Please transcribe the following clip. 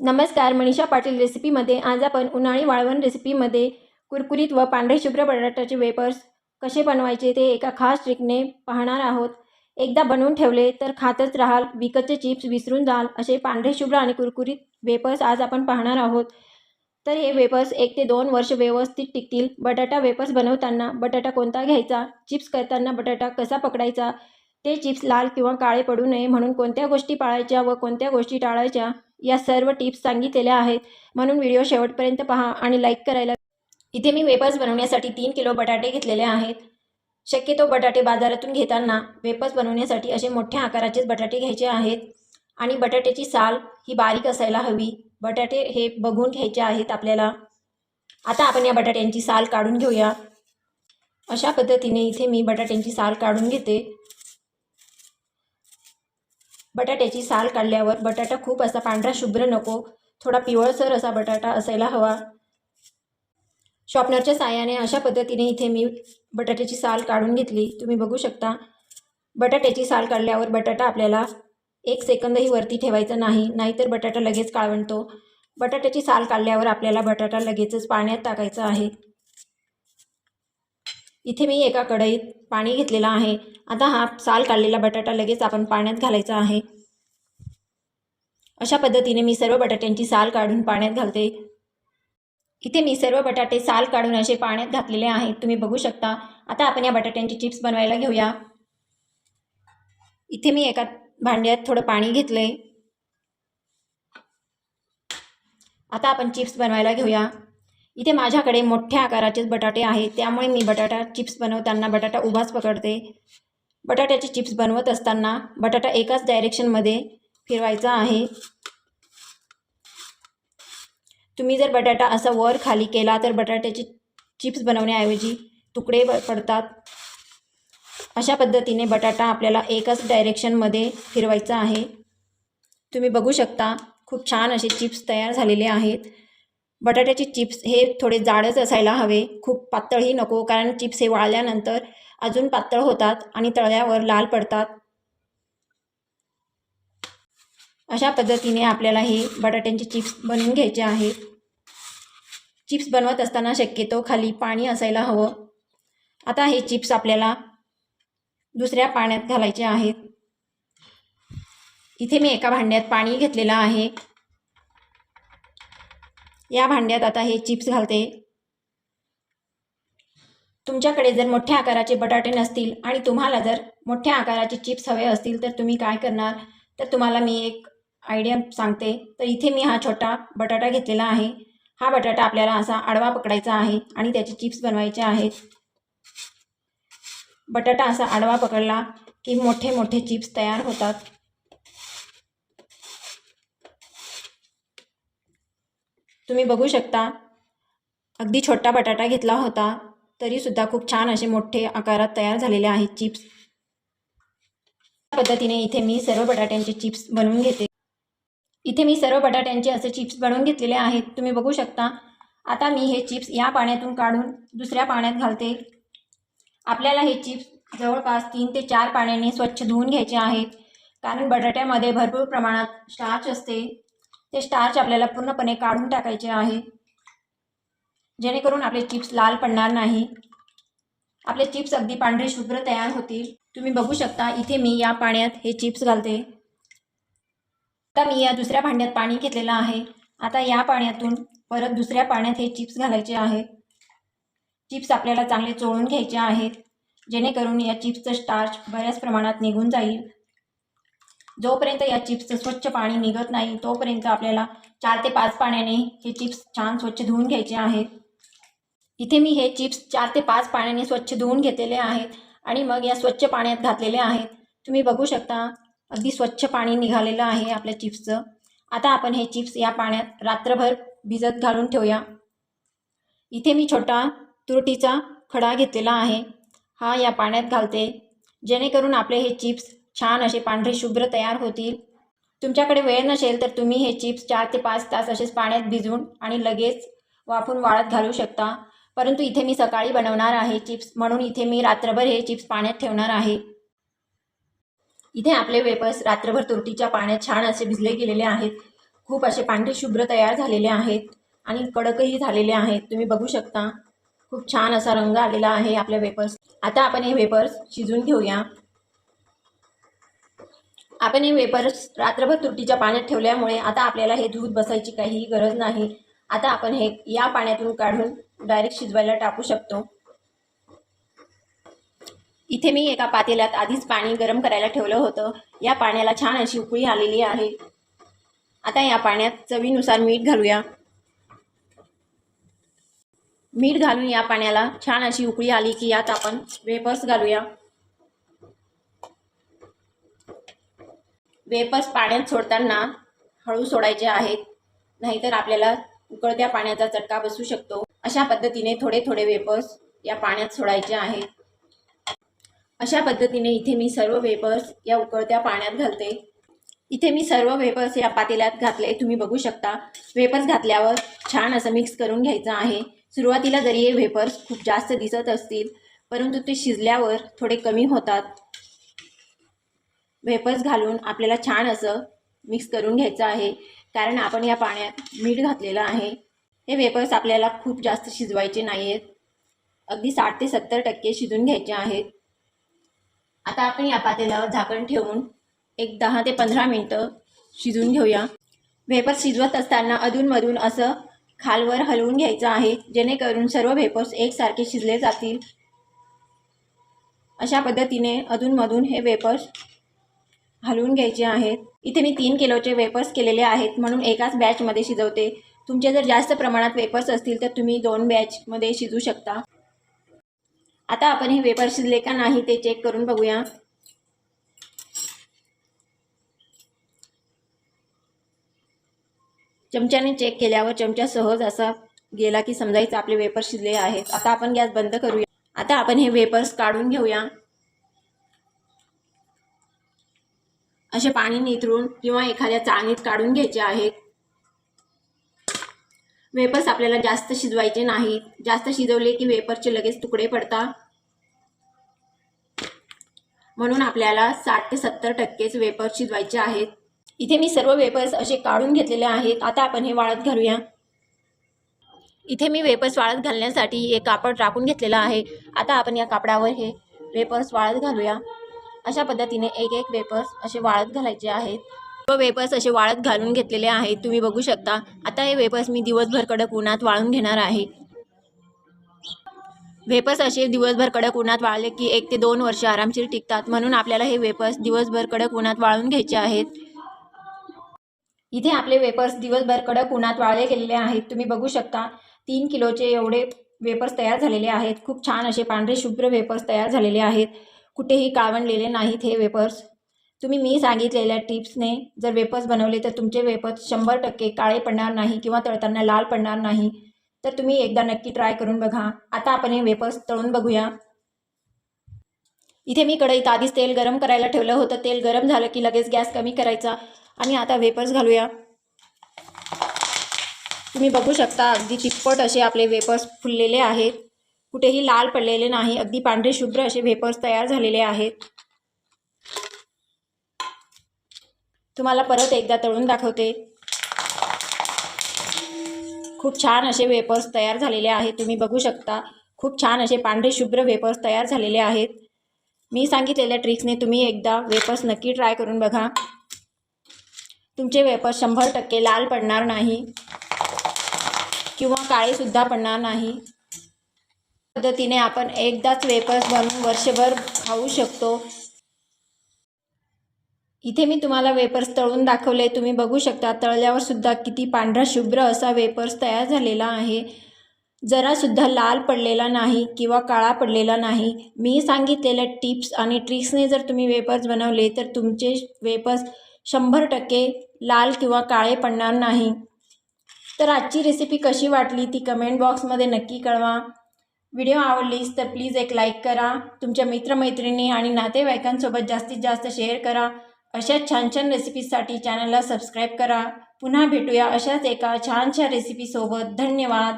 नमस्कार मनीषा पाटील रेसिपीमध्ये आज आपण उन्हाळी वाळवण रेसिपीमध्ये कुरकुरीत व पांढरे शुभ्र बटाट्याचे वेपर्स कसे बनवायचे ते एका खास ट्रिकने पाहणार आहोत. एकदा बनवून ठेवले तर खातच राहाल विकतचे चिप्स विसरून जाल असे पांढरे शुभ्र आणि कुरकुरीत वेपर्स आज आपण पाहणार आहोत. तर हे वेपर्स एक ते दोन वर्ष व्यवस्थित टिकतील. बटाटा वेपर्स बनवताना बटाटा कोणता घ्यायचा चिप्स करताना बटाटा कसा पकडायचा ते चिप्स लाल किंवा काळे पडू नये म्हणून कोणत्या गोष्टी पाळायच्या व कोणत्या गोष्टी टाळायच्या या सर्व टिप्स सांगितलेल्या आहेत. म्हणून व्हिडिओ शेवटपर्यंत पहा आणि लाईक करायला इथे मी वेपर्स बनवण्यासाठी तीन किलो बटाटे घेतलेले आहेत. शक्यतो बटाटे बाजारातून घेताना वेपर्स बनवण्यासाठी असे मोठ्या आकाराचेच बटाटे घ्यायचे आहेत. आणि बटाट्याची साल ही बारीक असायला हवी. बटाटे हे बघून घ्यायचे आहेत आपल्याला. आता आपण या बटाट्यांची साल काढून घेऊया. अशा पद्धतीने इथे मी बटाट्यांची साल काढून घेते. बटाट्याची साल काढल्यावर बटाटा खूप असा पांढरा शुभ्र नको. थोडा पिवळसर असा बटाटा असायला हवा. शॉपनरच्या साह्याने अशा पद्धतीने इथे मी बटाट्याची साल काढून घेतली. तुम्ही बघू शकता. बटाट्याची साल काढल्यावर बटाटा आपल्याला एक सेकंदही वरती ठेवायचा नाही नाहीतर बटाटा लगेच काळवणतो बटाट्याची साल काढल्यावर आपल्याला बटाटा लगेचच पाण्यात टाकायचा आहे. इथे मी एका कढईत पाणी घेतलेलं आहे. आता हा साल काढलेला बटाटा लगेच आपण पाण्यात घालायचा आहे. अशा पद्धतीने मी सर्व बटाट्यांची साल काढून पाण्यात घालते. इथे मी सर्व बटाटे साल काढून असे पाण्यात घातलेले आहेत. तुम्ही बघू शकता. आता आपण या बटाट्यांची चिप्स बनवायला घेऊया. इथे मी एका भांड्यात थोडं पाणी घेतलंय. आता आपण चिप्स बनवायला घेऊया. इथे माझ्याकडे मोठ्या आकाराचेच बटाटे आहेत. त्यामुळे मी बटाटा चिप्स बनवताना बटाटा उभाच पकडते. बटाट्याचे चिप्स बनवत असताना बटाटा एकाच डायरेक्शनमध्ये फिरवायचा आहे. तुम्ही जर बटाटा असा वर खाली केला तर बटाट्याचे चिप्स बनवण्याऐवजी तुकडे पडतात. अशा पद्धतीने बटाटा आपल्याला एकाच डायरेक्शनमध्ये फिरवायचा आहे. तुम्ही बघू शकता खूप छान असे चिप्स तयार झालेले आहेत. बटाट्याचे चिप्स हे थोडे जाडच असायला हवे. खूप पातळही नको कारण चिप्स हे वाळल्यानंतर अजून पातळ होतात आणि तळल्यावर लाल पडतात. अशा पद्धतीने आपल्याला हे बटाट्यांचे चिप्स बनवून घ्यायचे आहेत चिप्स बनवत असताना शक्यतो खाली पाणी असायला हवं. आता हे चिप्स आपल्याला दुसऱ्या पाण्यात घालायचे आहेत. इथे मी एका भांड्यात पाणी घेतलेलं आहे. या भांड्यात आता हे चिप्स घालते. तुमच्याकडे जर मोठ्या आकाराचे बटाटे नसतील आणि तुम्हाला जर मोठ्या आकाराचे चिप्स हवे असतील तर तुम्ही काय करणार? तर तुम्हाला मी एक आयडिया सांगते. तर इथे मी हा छोटा बटाटा घेतलेला आहे. हा बटाटा आपल्याला असा आडवा पकडायचा आहे आणि त्याचे चिप्स बनवायचे आहेत. बटाटा असा आडवा पकडला की मोठे मोठे चिप्स तयार होतात. तुम्ही बघू शकता. अगदी छोटा बटाटा घेतला होता. तरीसुद्धा खूप छान असे मोठे आकारात तयार झालेले आहेत चिप्स. या पद्धतीने इथे मी सर्व बटाट्यांचे चिप्स बनवून घेते. इथे मी सर्व बटाट्यांचे असे चिप्स बनवून घेतलेले आहेत. तुम्ही बघू शकता. आता मी हे चिप्स या पाण्यातून काढून दुसऱ्या पाण्यात घालते. आपल्याला हे चिप्स जवळपास तीन ते चार पाण्याने स्वच्छ धुवून घ्यायचे आहेत कारण बटाट्यामध्ये भरपूर प्रमाणात स्टार्च असते. ते स्टार्च आपल्याला पूर्णपणे काढून टाकायचे आहे. जेणेकरून आपले चिप्स लाल पडणार नाही. आपले चिप्स अगदी पांढरे शुभ्र तयार होतील. तुम्ही बघू शकता इथे मी या पाण्यात हे चिप्स घालते. आता मी या दुसऱ्या भांड्यात पाणी घेतलेलं आहे. आता या पाण्यातून परत दुसऱ्या पाण्यात हे चिप्स घालायचे आहेत चिप्स आपल्याला चांगले चोळून घ्यायचे आहेत. जेणेकरून या चिप्सचं स्टार्च बऱ्याच प्रमाणात निघून जाईल. जोपर्यंत या चिप्सचं स्वच्छ पाणी निघत नाही तोपर्यंत आपल्याला चार ते पाच पाण्याने हे चिप्स छान स्वच्छ धुवून घ्यायचे आहेत. इथे मी हे चिप्स चार ते पाच पाण्याने स्वच्छ धुवून घेतलेले आहेत आणि मग या स्वच्छ पाण्यात घातलेले आहेत. तुम्ही बघू शकता अगदी स्वच्छ पाणी निघालेलं आहे आपल्या चिप्सचं. आता आपण हे चिप्स या पाण्यात रात्रभर भिजत घालून ठेवूया. इथे मी छोटा तुरटीचा खडा घेतलेला आहे. हा या पाण्यात घालते. जेणेकरून आपले हे चिप्स छान असे पांढरे शुभ्र तयार होतील. तुमच्याकडे वेळ नसेल तर तुम्ही हे चिप्स चार ते पाच तास असेच पाण्यात भिजवून आणि लगेच वाफून वाळत घालू शकता. परंतु इथे मी सकाळी बनवणार आहे चिप्स म्हणून इथे मी रात्रभर हे चिप्स पाण्यात ठेवणार आहे. इथे आपले वेपर्स रात्रभर तुरटीच्या पाण्यात छान असे भिजले गेलेले आहेत. खूप असे पांढरे शुभ्र तयार झालेले आहेत आणि कडकही झालेले आहेत. तुम्ही बघू शकता. खूप छान असा रंग आलेला आहे आपल्या वेपर्स. आता आपण हे वेपर्स शिजून घेऊया. आपण हे वेपर्स रात्रभर तुरटीच्या पाण्यात ठेवल्यामुळे आता आपल्याला हे दूध बसायची काहीही गरज नाही. आता आपण हे या पाण्यातून काढून डायरेक्ट शिजवायला टाकू शकतो. इथे मी एका पातेल्यात आधीच पाणी गरम करायला ठेवलं होतं. या पाण्याला छान अशी उकळी आलेली आहे. आता या पाण्यात चवीनुसार मीठ घालूया. मीठ घालून या पाण्याला छान अशी उकळी आली की यात आपण वेपर्स घालूया. वेपर्स पाण्यात सोडताना हळू सोडायचे आहेत. नाहीतर आपल्याला उकळत्या पाण्याचा चटका बसू शकतो. अशा पद्धतीने थोडे थोडे वेपर्स या पाण्यात सोडायचे आहेत. अशा पद्धतीने इथे मी सर्व वेपर्स या उकळत्या पाण्यात घालते. इथे मी सर्व वेपर्स या पातेल्यात घातले. तुम्ही बघू शकता वेपर्स घातल्यावर छान असं मिक्स करून घ्यायचं आहे. सुरुवातीला जरी हे वेपर्स खूप जास्त दिसत असतील परंतु ते शिजल्यावर थोडे कमी होतात. वेपर्स घालून आपल्याला छान असं मिक्स करून घ्यायचं आहे. कारण आपण या पाण्यात मीठ घातलेलं आहे. हे वेपर्स आपल्याला खूप जास्त शिजवायचे नाही आहेत अगदी साठ ते सत्तर टक्के शिजून घ्यायचे आहेत. आता आपण या पातेल्यावर झाकण ठेवून एक दहा ते पंधरा मिनटं शिजून घेऊया. वेपर्स शिजवत असताना अधूनमधून असं खालवर हलवून घ्यायचं आहे. जेणेकरून सर्व वेपर्स एकसारखे शिजले जातील. अशा पद्धतीने अधूनमधून हे वेपर्स हलवून घ्यायचे आहेत. इथे मी तीन किलोचे वेपर्स केलेले आहेत म्हणून एकाच बॅचमध्ये शिजवते. तुमचे जर जास्त प्रमाणात वेपर्स असतील तर तुम्ही दोन बॅचमध्ये शिजू शकता. आता आपण हे वेपर शिजले का नाही ते चेक करून बघूया. चमच्याने चेक केल्यावर चमचा सहज असा गेला की समजायचं आपले वेपर शिजले आहेत. आता आपण गॅस बंद करूया. आता आपण हे वेपर्स काढून घेऊया. असे पाणी निथरून किंवा एखाद्या चाळणीत काढून घ्यायचे आहेत. वेपर्स आपल्याला जास्त शिजवायचे नाहीत. जास्त शिजवले की वेपरचे लगेच तुकडे पडतात. म्हणून आपल्याला साठ ते सत्तर टक्केच वेपर्स शिजवायचे आहेत. इथे मी सर्व वेपर्स असे काढून घेतलेले आहेत. आता आपण हे वाळत घालूया. इथे मी वेपर्स वाळत घालण्यासाठी एक कापड टाकून घेतलेलं आहे. आता आपण या कापडावर हे वेपर्स वाळत घालूया. अशा पद्धतीने एक एक वेपर्स असे वाळत घालायचे आहेत. व वेपर्स असे वाळत घालून घेतलेले आहेत. तुम्ही बघू शकता. आता हे वेपर्स मी दिवसभर कडक उन्हात वाळून घेणार आहे. वेपर्स असे दिवसभर कडक उन्हात वाळले की एक ते दोन वर्ष आरामशीर टिकतात. म्हणून आपल्याला हे वेपर्स दिवसभर कडक उन्हात वाळून घ्यायचे आहेत. इथे आपले वेपर्स दिवसभर कडक उन्हात वाळले गेलेले आहेत. तुम्ही बघू शकता. तीन किलोचे एवढे वेपर्स तयार झालेले आहेत. खूप छान असे पांढरे शुभ्र वेपर्स तयार झालेले आहेत. कुठेही काळवणलेले नाहीत हे वेपर्स तुम्ही मी सांगितलेल्या टिप्सने जर वेपर्स बनवले तर तुमचे वेपर्स शंभर टक्के काळे पडणार नाही किंवा तळताना लाल पडणार नाही. तर तुम्ही एकदा नक्की ट्राय करून बघा. आता आपण हे वेपर्स तळून बघूया. इथे मी कढईत आधीच तेल गरम करायला ठेवलं होतं. तेल गरम झालं की लगेच गॅस कमी करायचा. आणि आता वेपर्स घालूया. तुम्ही बघू शकता अगदी तिप्पट असे आपले वेपर्स फुललेले आहेत. कुठेही लाल पडलेले नाही. अगदी पांढरे शुभ्र असे वेपर्स तयार झालेले आहेत. तुम्हाला परत एकदा तळून दाखवते. खूप छान असे वेपर्स तयार झालेले आहेत. तुम्ही बघू शकता. खूप छान असे पांढरे शुभ्र वेपर्स तयार झालेले आहेत. मी सांगितलेल्या ट्रिक्सने तुम्ही एकदा वेपर्स नक्की ट्राय करून बघा. तुमचे वेपर्स शंभर टक्के लाल पडणार नाही. किंवा काळेसुद्धा पडणार नाही. पद्धतीने आपण एकदाच वेपर्स बनवून वर्षभर खाऊ शकतो. इथे मी तुम्हाला वेपर्स तळून दाखवले. तुम्ही बघू शकता तळल्यावर सुद्धा किती पांढरा शुभ्र असा वेपर्स तयार झालेला आहे. जरासुद्धा लाल पडलेला नाही किंवा काळा पडलेला नाही. मी सांगितलेल्या टिप्स आणि ट्रिक्सने जर तुम्ही वेपर्स बनवले तर तुमचे वेपर्स शंभर टक्के लाल किंवा काळे पडणार नाही. तर आजची रेसिपी कशी वाटली ती कमेंट बॉक्समध्ये नक्की कळवा. व्हिडिओ आवडलीस तर प्लीज एक लाईक करा. तुमच्या मित्रमैत्रिणी आणि नातेवाईकांसोबत जास्तीत जास्त शेअर करा. अशा छान छान रेसिपीजसाठी चॅनलला सबस्क्राईब करा. पुन्हा भेटूया अशाच एका छानशा रेसिपीसोबत. धन्यवाद.